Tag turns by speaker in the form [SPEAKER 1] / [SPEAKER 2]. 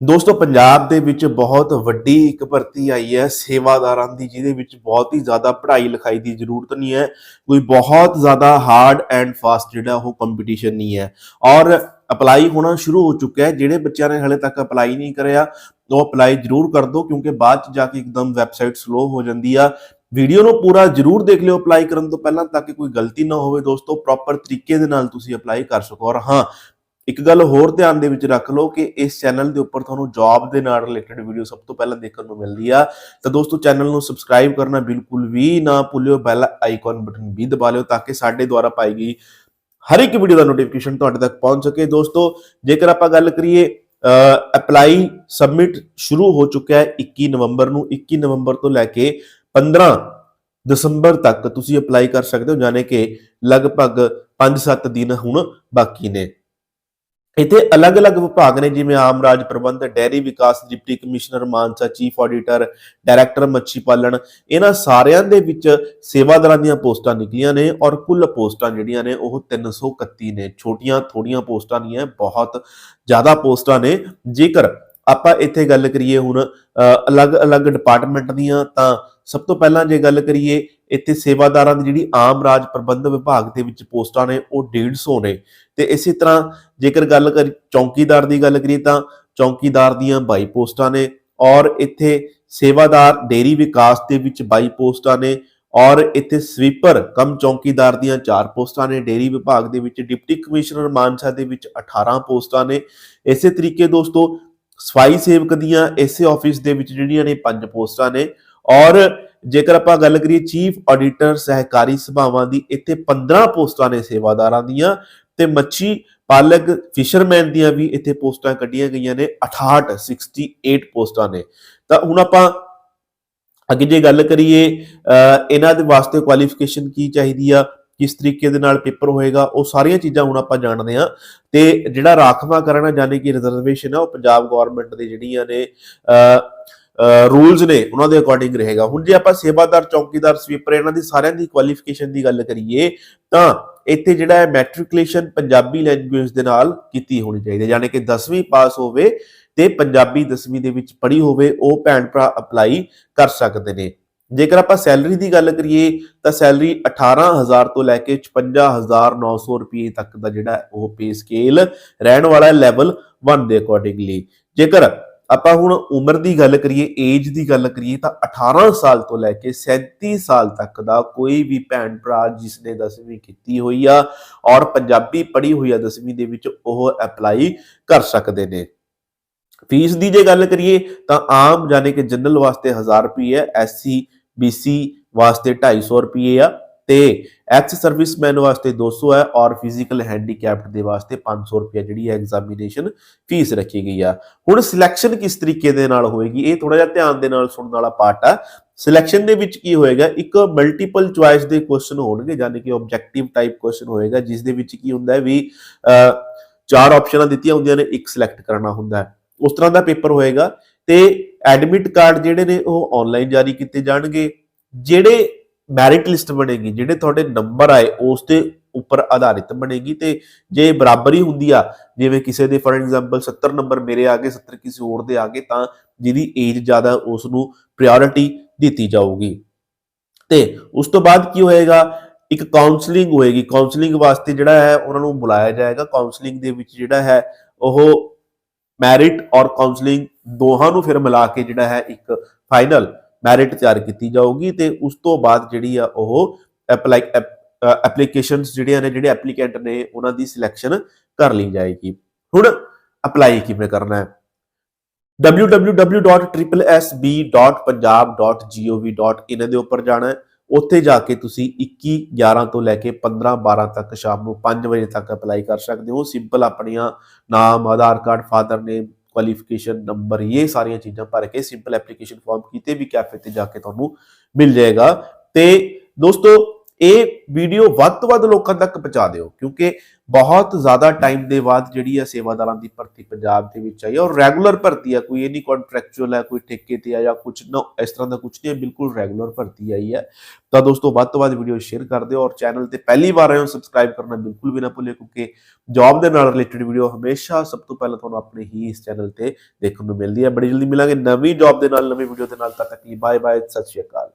[SPEAKER 1] ਦੋਸਤੋ, ਪੰਜਾਬ ਦੇ ਵਿੱਚ ਬਹੁਤ ਵੱਡੀ ਇੱਕ ਭਰਤੀ ਆਈ ਹੈ ਸੇਵਾਦਾਰਾਂ ਦੀ, ਜਿਹਦੇ ਵਿੱਚ ਬਹੁਤ ਹੀ ਜ਼ਿਆਦਾ ਪੜ੍ਹਾਈ ਲਿਖਾਈ ਦੀ ਜ਼ਰੂਰਤ ਨਹੀਂ ਹੈ। ਕੋਈ ਬਹੁਤ ਜ਼ਿਆਦਾ ਹਾਰਡ ਐਂਡ ਫਾਸਟ ਜਿਹੜਾ ਉਹ ਕੰਪੀਟੀਸ਼ਨ ਨਹੀਂ ਹੈ। ਔਰ ਅਪਲਾਈ ਹੋਣਾ ਸ਼ੁਰੂ ਹੋ ਚੁੱਕਾ ਹੈ। ਜਿਹੜੇ ਬੱਚਿਆਂ ਨੇ ਹਲੇ ਤੱਕ ਅਪਲਾਈ ਨਹੀਂ ਕਰਿਆ, ਉਹ ਅਪਲਾਈ ਜ਼ਰੂਰ ਕਰ ਦਿਓ ਕਿਉਂਕਿ ਬਾਅਦ ਚ ਜਾ ਕੇ ਇੱਕਦਮ ਵੈਬਸਾਈਟ ਸਲੋ ਹੋ ਜਾਂਦੀ ਆ। ਵੀਡੀਓ ਨੂੰ ਪੂਰਾ ਜ਼ਰੂਰ ਦੇਖ ਲਿਓ ਅਪਲਾਈ ਕਰਨ ਤੋਂ ਪਹਿਲਾਂ, ਤਾਂ ਕਿ ਕੋਈ ਗਲਤੀ ਨਾ ਹੋਵੇ ਦੋਸਤੋ। ਪ੍ਰੋਪਰ ਤਰੀਕੇ ਦੇ ਨਾਲ ਤੁਸੀਂ ਅਪਲਾਈ ਕਰ ਸਕੋ। ਔਰ ਹਾਂ ਇੱਕ ਗੱਲ ਹੋਰ ਧਿਆਨ ਦੇ ਵਿੱਚ ਰੱਖ ਲਓ ਕਿ ਇਸ ਚੈਨਲ ਦੇ ਉੱਪਰ ਤੁਹਾਨੂੰ ਜੌਬ ਦੇ ਨਾਲ ਰਿਲੇਟਡ ਵੀਡੀਓ ਸਭ ਤੋਂ ਪਹਿਲਾਂ ਦੇਖਣ ਨੂੰ ਮਿਲਦੀ ਆ। ਤਾਂ ਦੋਸਤੋ ਚੈਨਲ ਨੂੰ ਸਬਸਕ੍ਰਾਈਬ ਕਰਨਾ ਬਿਲਕੁਲ ਵੀ ਨਾ ਭੁੱਲਿਓ ਬੈਲ ਆਈਕਨ ਬਟਨ ਵੀ ਦਬਾ ਲਿਓ ਤਾਂ ਕਿ ਸਾਡੇ ਦੁਆਰਾ ਪਾਈ ਗਈ ਹਰ ਇੱਕ ਵੀਡੀਓ ਦਾ ਨੋਟੀਫਿਕੇਸ਼ਨ ਤੁਹਾਡੇ ਤੱਕ ਪਹੁੰਚ ਸਕੇ। ਦੋਸਤੋ, ਜੇਕਰ ਆਪਾਂ ਗੱਲ ਕਰੀਏ ਅਪਲਾਈ ਸਬਮਿਟ ਸ਼ੁਰੂ ਹੋ ਚੁੱਕਿਆ ਹੈ 21 ਨਵੰਬਰ ਨੂੰ। 21 ਨਵੰਬਰ ਤੋਂ ਲੈ ਕੇ 15 ਦਸੰਬਰ ਤੱਕ ਤੁਸੀਂ ਅਪਲਾਈ ਕਰ ਸਕਦੇ ਹੋ, ਜਾਣੇ ਕਿ ਲਗਭਗ 5-7 ਦਿਨ ਹੁਣ ਬਾਕੀ ਨੇ। ਇੱਥੇ ਅਲੱਗ-ਅਲੱਗ ਵਿਭਾਗ ਨੇ, ਜਿਵੇਂ ਆਮ ਰਾਜ ਪ੍ਰਬੰਧ, ਡੈਰੀ ਵਿਕਾਸ, deputy commissioner, Mansa chief auditor, director ਮੱਛੀ ਪਾਲਣ, ਇਹਨਾਂ ਸਾਰਿਆਂ ਦੇ ਵਿੱਚ ਸੇਵਾਦਾਰਾਂ ਦੀਆਂ ਪੋਸਟਾਂ ਨਿਕਲੀਆਂ ਨੇ ਔਰ ਕੁੱਲ ਪੋਸਟਾਂ ਜਿਹੜੀਆਂ ਨੇ, ਉਹ 331 ਨੇ। ਛੋਟੀਆਂ ਥੋੜੀਆਂ ਪੋਸਟਾਂ ਨਹੀਂ ਹੈ ਬਹੁਤ ਜ਼ਿਆਦਾ ਪੋਸਟਾਂ ਨੇ। ਜੇਕਰ ਆਪਾਂ ਇੱਥੇ ਗੱਲ ਕਰੀਏ ਹੁਣ ਅਲੱਗ-ਅਲੱਗ ਡਿਪਾਰਟਮੈਂਟ ਦੀਆਂ, ਤਾਂ ਸਭ ਤੋਂ ਪਹਿਲਾਂ ਜੇ ਗੱਲ ਕਰੀਏ, ਇੱਥੇ ਸੇਵਾਦਾਰਾਂ ਦੀ ਜਿਹੜੀ ਆਮ ਰਾਜ ਪ੍ਰਬੰਧ ਵਿਭਾਗ ਦੇ ਵਿੱਚ ਪੋਸਟਾਂ ਨੇ, ਉਹ 150 ਨੇ। ਤੇ ਇਸੇ ਤਰ੍ਹਾਂ ਜੇਕਰ ਗੱਲ ਕਰ ਚੌਕੀਦਾਰ ਦੀ ਗੱਲ ਕਰੀਏ ਤਾਂ ਚੌਕੀਦਾਰ ਦੀਆਂ 22 ਪੋਸਟਾਂ ਨੇ ਔਰ ਇੱਥੇ ਸੇਵਾਦਾਰ ਡੇਰੀ ਵਿਕਾਸ ਦੇ ਵਿੱਚ 22 ਪੋਸਟਾਂ ਨੇ ਔਰ ਇੱਥੇ ਸਵੀਪਰ ਕਮ ਚੌਕੀਦਾਰ ਦੀਆਂ 4 ਪੋਸਟਾਂ ਨੇ ਡੇਰੀ ਵਿਭਾਗ ਦੇ ਵਿੱਚ ਡਿਪਟੀ ਕਮਿਸ਼ਨਰ ਮਾਨਸਾ ਦੇ ਵਿੱਚ 18 ਪੋਸਟਾਂ ਨੇ। ਇਸੇ ਤਰੀਕੇ ਦੋਸਤੋ ਸਫ਼ਾਈ ਸੇਵਕ ਦੀਆਂ ਇਸੇ ਆਫਿਸ ਦੇ ਵਿੱਚ ਜਿਹੜੀਆਂ ਨੇ 5 ਪੋਸਟਾਂ ਨੇ ਔਰ ਜੇਕਰ ਆਪਾਂ ਗੱਲ ਕਰੀਏ ਚੀਫ ਆਡੀਟਰ ਸਹਿਕਾਰੀ ਸਭਾਵਾਂ ਦੀ, ਇੱਥੇ 15 ਪੋਸਟਾਂ ਨੇ ਸੇਵਾਦਾਰਾਂ ਦੀਆਂ। ਤੇ ਮੱਛੀ ਪਾਲਕ ਫਿਸ਼ਰਮੈਨ ਦੀਆਂ ਵੀ ਇੱਥੇ ਪੋਸਟਾਂ ਕੱਢੀਆਂ ਗਈਆਂ ਨੇ 68 68 ਪੋਸਟਾਂ ਨੇ। ਤਾਂ ਹੁਣ ਆਪਾਂ ਅੱਗੇ ਜੇ ਗੱਲ ਕਰੀਏ, ਅਹ ਇਹਨਾਂ ਦੇ ਵਾਸਤੇ ਕੁਆਲੀਫਿਕੇਸ਼ਨ ਕੀ ਚਾਹੀਦੀ ਆ, ਕਿਸ ਤਰੀਕੇ ਦੇ ਨਾਲ ਪੇਪਰ ਹੋਏਗਾ, ਉਹ ਸਾਰੀਆਂ ਚੀਜ਼ਾਂ ਹੁਣ ਆਪਾਂ ਜਾਣਦੇ ਆ ਤੇ ਜਿਹੜਾ ਰਾਖਵਾ ਕਰਨਾ ਜਾਣੇ ਕਿ ਰਿਜ਼ਰਵੇਸ਼ਨ ਆ, ਉਹ ਪੰਜਾਬ ਗਵਰਨਮੈਂਟ ਦੇ ਜਿਹੜੀਆਂ ਨੇ ਰੂਲਸ ਨੇ, ਉਹਨਾਂ ਦੇ ਅਕੋਰਡਿੰਗ ਰਹੇਗਾ। ਹੁਣ ਜੇ ਆਪਾਂ ਸੇਵਾਦਾਰ, ਚੌਕੀਦਾਰ ਸਵੀਪਰ ਇਹਨਾਂ ਦੀ ਸਾਰਿਆਂ ਦੀ ਕੁਆਲੀਫਿਕੇਸ਼ਨ ਦੀ ਗੱਲ ਕਰੀਏ, ਤਾਂ ਇੱਥੇ ਜਿਹੜਾ ਹੈ ਮੈਟ੍ਰਿਕੂਲੇਸ਼ਨ ਪੰਜਾਬੀ ਲੈਂਗੁਏਜ ਦੇ ਨਾਲ ਕੀਤੀ ਹੋਣੀ ਚਾਹੀਦੀ ਹੈ, ਯਾਨੀ ਕਿ 10ਵੀਂ ਪਾਸ ਹੋਵੇ ਤੇ ਪੰਜਾਬੀ 10ਵੀਂ ਦੇ ਵਿੱਚ ਪੜ੍ਹੀ ਹੋਵੇ, ਉਹ ਭੈਣ ਭਰਾ ਅਪਲਾਈ ਕਰ ਸਕਦੇ ਨੇ। ਜੇਕਰ ਆਪਾਂ ਸੈਲਰੀ ਦੀ ਗੱਲ ਕਰੀਏ, ਤਾਂ ਸੈਲਰੀ 18000 ਤੋਂ ਲੈ ਕੇ 55900 ਰੁਪਏ ਤੱਕ ਦਾ ਜਿਹੜਾ ਉਹ ਪੇ ਸਕੇਲ ਰਹਿਣ ਵਾਲਾ ਲੈਵਲ 1 ਦੇ ਅਕੋਰਡਿੰਗਲੀ ਜੇਕਰ ਆਪਾਂ ਹੁਣ ਉਮਰ ਦੀ ਗੱਲ ਕਰੀਏ ਏਜ ਦੀ ਗੱਲ ਕਰੀਏ ਤਾਂ 18 ਸਾਲ ਤੋਂ ਲੈ ਕੇ 37 ਸਾਲ ਤੱਕ ਦਾ ਕੋਈ ਵੀ ਭੈਣ ਭਰਾ ਜਿਸ ਨੇ 10ਵੀਂ ਕੀਤੀ ਹੋਈ ਆ ਔਰ ਪੰਜਾਬੀ ਪੜ੍ਹੀ ਹੋਈ ਆ 10ਵੀਂ ਦੇ ਵਿੱਚ ਉਹ ਅਪਲਾਈ ਕਰ ਸਕਦੇ ਨੇ। ਫੀਸ ਦੀ ਜੇ ਗੱਲ ਕਰੀਏ ਤਾਂ ਆਮ ਜਾਣੇ ਕਿ ਜਨਰਲ ਵਾਸਤੇ 1000 ਰੁਪਏ ਹੈ ਐਸਸੀ ਬੀਸੀ ਵਾਸਤੇ 250 ਰੁਪਏ ਆ। ਤੇ ਐਕਸ ਸਰਵਿਸਮੈਨ ਵਾਸਤੇ 200 ਹੈ ਔਰ ਫਿਜ਼ੀਕਲ ਹੈਂਡੀਕੈਪਡ ਦੇ ਵਾਸਤੇ 500 ਰੁਪਏ ਜਿਹੜੀ ਹੈ ਐਗਜ਼ਾਮੀਨੇਸ਼ਨ ਫੀਸ ਰੱਖੀ ਗਈ ਆ। ਹੁਣ ਸਿਲੈਕਸ਼ਨ ਕਿਸ ਤਰੀਕੇ ਦੇ ਨਾਲ ਹੋਏਗੀ? ਇਹ ਥੋੜਾ ਜਿਹਾ ਧਿਆਨ ਦੇ ਨਾਲ ਸੁਣਨ ਵਾਲਾ ਪਾਰਟ ਆ। ਸਿਲੈਕਸ਼ਨ ਦੇ ਵਿੱਚ ਕੀ ਹੋਏਗਾ? ਇੱਕ ਮਲਟੀਪਲ ਚੁਆਇਸ ਦੇ ਕੁਐਸਚਨ ਹੋਣਗੇ, ਯਾਨੀ ਕਿ ਆਬਜੈਕਟਿਵ ਟਾਈਪ ਕੁਐਸਚਨ ਹੋਏਗਾ, ਜਿਸ ਦੇ ਵਿੱਚ ਕੀ ਹੁੰਦਾ ਹੈ ਵੀ ਚਾਰ ਆਪਸ਼ਨਾਂ ਦਿੱਤੀਆਂ ਹੁੰਦੀਆਂ ਨੇ, ਇੱਕ ਸਿਲੈਕਟ ਕਰਨਾ ਹੁੰਦਾ ਹੈ। ਉਸ ਤਰ੍ਹਾਂ ਦਾ ਪੇਪਰ ਹੋਏਗਾ ਤੇ ਐਡਮਿਟ ਕਾਰਡ ਜਿਹੜੇ ਨੇ ਉਹ ਆਨਲਾਈਨ ਜਾਰੀ ਕੀਤੇ ਜਾਣਗੇ। ਜਿਹੜੇ ਮੈਰਿਟ ਲਿਸਟ ਬਣੇਗੀ, ਜਿਹੜੇ ਤੁਹਾਡੇ ਨੰਬਰ ਆਏ, ਉਸ ਦੇ ਉੱਪਰ ਆਧਾਰਿਤ ਬਣੇਗੀ ਤੇ ਜੇ ਬਰਾਬਰੀ ਹੁੰਦੀ ਆ, ਜਿਵੇਂ ਕਿਸੇ ਦੇ ਫੋਰ ਐਗਜ਼ਾਮਪਲ 70 ਨੰਬਰ ਮੇਰੇ ਆ ਗਏ 70 ਕਿਸੇ ਹੋਰ ਦੇ ਆ ਗਏ, ਤਾਂ ਜਿਹਦੀ ਏਜ ਜ਼ਿਆਦਾ ਉਸ ਨੂੰ ਪ੍ਰਾਇੋਰਟੀ ਦਿੱਤੀ ਜਾਊਗੀ। ਤੇ ਉਸ ਤੋਂ ਬਾਅਦ ਕੀ ਹੋਏਗਾ? ਇੱਕ ਕਾਉਂਸਲਿੰਗ ਹੋਏਗੀ। ਕਾਉਂਸਲਿੰਗ ਵਾਸਤੇ ਜਿਹੜਾ ਹੈ, ਉਹਨਾਂ ਨੂੰ ਬੁਲਾਇਆ ਜਾਏਗਾ। ਕਾਉਂਸਲਿੰਗ ਦੇ ਵਿੱਚ ਜਿਹੜਾ ਹੈ, ਉਹ ਮੈਰਿਟ ਔਰ ਕਾਉਂਸਲਿੰਗ ਦੋਹਾਂ ਨੂੰ ਫਿਰ ਮਿਲਾ ਕੇ ਜਿਹੜਾ ਹੈ, ਇੱਕ ਫਾਈਨਲ ਮੈਰਿਟ ਤਿਆਰ ਕੀਤੀ ਜਾਊਗੀ ਤੇ ਉਸ ਤੋਂ ਬਾਅਦ ਜਿਹੜੀ ਆ ਉਹ ਅਪਲਾਈ ਐਪਲੀਕੇਸ਼ਨਸ ਜਿਹੜੀਆਂ ਨੇ, ਜਿਹੜੇ ਐਪਲੀਕੈਂਟ ਨੇ, ਉਹਨਾਂ ਦੀ ਸਿਲੈਕਸ਼ਨ ਕਰ ਲਈ ਜਾਏਗੀ। ਹੁਣ ਅਪਲਾਈ ਕਿਵੇਂ ਕਰਨਾ ਹੈ? www.sb.punjab.gov.in ਦੇ ਉੱਪਰ ਜਾਣਾ ਹੈ। ਉੱਥੇ ਜਾ ਕੇ ਤੁਸੀਂ 21 11 ਤੋਂ ਲੈ ਕੇ 15 12 ਤੱਕ ਸ਼ਾਮ ਨੂੰ 5 ਵਜੇ ਤੱਕ ਅਪਲਾਈ ਕਰ ਸਕਦੇ ਹੋ। ਸਿੰਪਲ ਆਪਣੀਆਂ ਨਾਮ, Aadhaar card father name qualification number ਇਹ ਸਾਰੀਆਂ ਚੀਜ਼ਾਂ ਭਰ ਕੇ ਸਿੰਪਲ ਐਪਲੀਕੇਸ਼ਨ ਫਾਰਮ ਕਿਤੇ ਵੀ ਕੈਫੇ ਤੇ ਜਾ ਕੇ ਤੁਹਾਨੂੰ ਮਿਲ ਜਾਏਗਾ। ਤੇ ਦੋਸਤੋ ਇਹ ਵੀਡੀਓ ਵੱਧ ਤੋਂ ਵੱਧ ਲੋਕਾਂ ਤੱਕ ਪਹੁੰਚਾ ਦਿਓ, ਕਿਉਂਕਿ ਬਹੁਤ ਜ਼ਿਆਦਾ ਟਾਈਮ ਦੇ ਬਾਅਦ ਜਿਹੜੀ ਹੈ ਸੇਵਾਦਾਰਾਂ ਦੀ ਭਰਤੀ ਪੰਜਾਬ ਦੇ ਵਿੱਚ ਆਈ ਹੈ ਔਰ ਰੈਗੂਲਰ ਭਰਤੀ ਹੈ ਕੋਈ ਇਹ ਨਹੀਂ ਕੰਟਰੈਕਚੁਅਲ ਹੈ ਕੋਈ ਠੇਕੇ ਤੇ ਆ ਜਾਂ ਕੁਝ ਨਾ, ਇਸ ਤਰ੍ਹਾਂ ਦਾ ਕੁਝ ਨਹੀਂ ਹੈ ਬਿਲਕੁਲ ਰੈਗੂਲਰ ਭਰਤੀ ਆਈ ਹੈ ਤਾਂ ਦੋਸਤੋ, ਵੱਧ ਤੋਂ ਵੱਧ ਵੀਡੀਓ ਸ਼ੇਅਰ ਕਰ ਦਿਓ ਔਰ ਚੈਨਲ ਤੇ ਪਹਿਲੀ ਵਾਰ ਆਏ ਹੋ ਸਬਸਕ੍ਰਾਈਬ ਕਰਨਾ ਬਿਲਕੁਲ ਵੀ ਨਾ ਭੁੱਲਿਓ, ਕਿਉਂਕਿ ਜੌਬ ਦੇ ਨਾਲ ਰਿਲੇਟਡ ਵੀਡੀਓ ਹਮੇਸ਼ਾ ਸਭ ਤੋਂ ਪਹਿਲਾਂ ਤੁਹਾਨੂੰ ਆਪਣੇ ਹੀ ਇਸ ਚੈਨਲ ਤੇ ਦੇਖਣ ਨੂੰ ਮਿਲਦੀ ਹੈ ਬੜੀ ਜਲਦੀ ਮਿਲਾਂਗੇ ਨਵੀਂ ਜੌਬ ਦੇ ਨਾਲ, ਨਵੀਂ ਵੀਡੀਓ ਦੇ ਨਾਲ, ਤਦ ਤੱਕ ਲਈ ਬਾਏ ਬਾਏ ਸਤਿ ਸ਼੍ਰੀ ਅਕਾਲ।